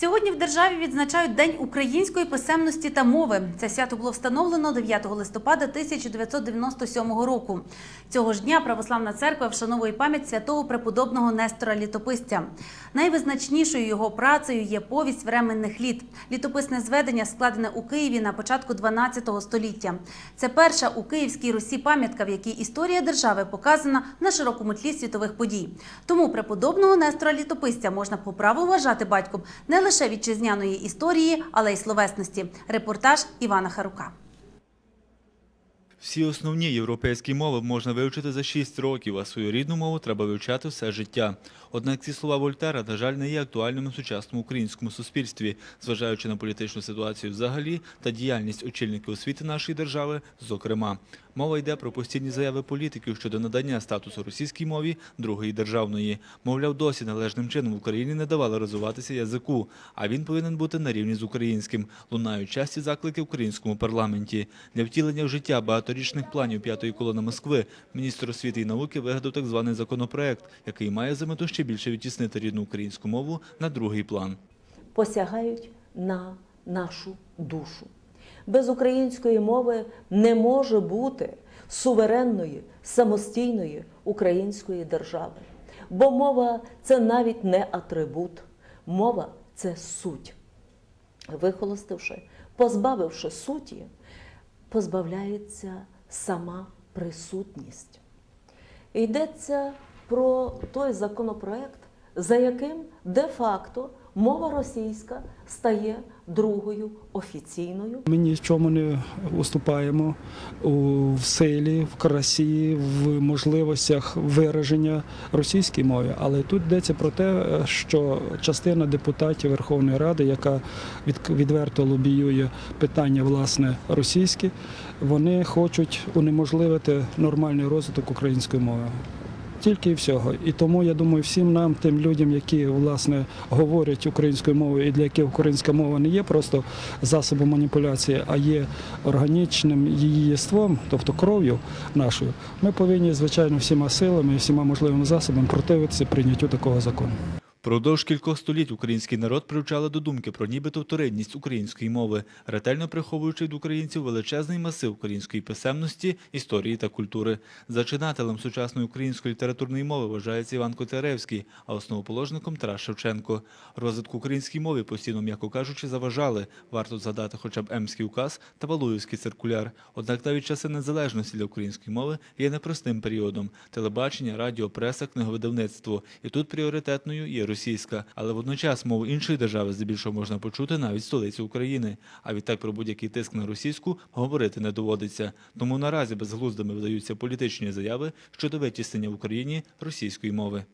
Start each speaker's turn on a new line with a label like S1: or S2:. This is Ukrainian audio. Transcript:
S1: Сьогодні в державі відзначають День української писемності та мови. Це свято було встановлено 9 листопада 1997 року. Цього ж дня Православна церква вшановує пам'ять святого преподобного Нестора Літописця. Найвизначнішою його працею є повість временних літ. Літописне зведення складене у Києві на початку 12 століття. Це перша у Київській Русі пам'ятка, в якій історія держави показана на широкому тлі світових подій. Тому преподобного Нестора Літописця можна по праву вважати батьком не лише вітчизняної історії, але й словесності. Репортаж Івана Харука.
S2: Всі основні європейські мови можна вивчити за 6 років, а свою рідну мову треба вивчати все життя. Однак ці слова Вольтера, на жаль, не є актуальними в сучасному українському суспільстві, зважаючи на політичну ситуацію взагалі та діяльність очільників освіти нашої держави, зокрема. Мова йде про постійні заяви політиків щодо надання статусу російській мові другої державної. Мовляв, досі належним чином в Україні не давали розвиватися язику, а він повинен бути на рівні з українським. Лунають часті заклики в українському парламенті. Для втілення в життя багаторічних планів п'ятої колони Москви міністр освіти і науки вигадав так званий законопроект, який має за мету ще більше відтіснити рідну українську мову на другий план.
S3: посягають на нашу душу. Без української мови не може бути суверенної, самостійної української держави. Бо мова це навіть не атрибут, мова це суть. Вихолостивши, позбавивши суті, позбавляється сама присутність. Йдеться про той законопроект, за яким де-факто мова російська стає другою офіційною
S4: Ми ні в чому не уступаємо в силі, в красі, в можливостях вираження російської мови. Але тут йдеться про те, що частина депутатів Верховної Ради, яка від- відверто лобіює питання власне російське, вони хочуть унеможливити нормальний розвиток української мови. Тільки і всього. І тому я думаю, всім нам, тим людям, які власне говорять українською мовою, і для яких українська мова не є просто засобом маніпуляції, а є органічним її єством, тобто кров'ю нашою, ми повинні, звичайно, всіма силами і всіма можливими засобами противитися прийняттю такого закону.
S2: Продовж кількох століть український народ привчали до думки про нібито вторинність української мови, ретельно приховуючи від українців величезний масив української писемності, історії та культури. Зачинателем сучасної української літературної мови вважається Іван Котляревський, а основоположником Тарас Шевченко. Розвитку української мови постійно, м'яко кажучи, заважали. Варто згадати хоча б Емський указ та Валуївський циркуляр. Однак навіть часи незалежності для української мови є непростим періодом. Телебачення, радіо, преса, книговидавництво. І тут пріоритетною є російська, але водночас мову іншої держави здебільшого можна почути навіть столиці України. А відтак про будь-який тиск на російську говорити не доводиться. Тому наразі безглуздими видаються політичні заяви щодо витіснення в Україні російської мови.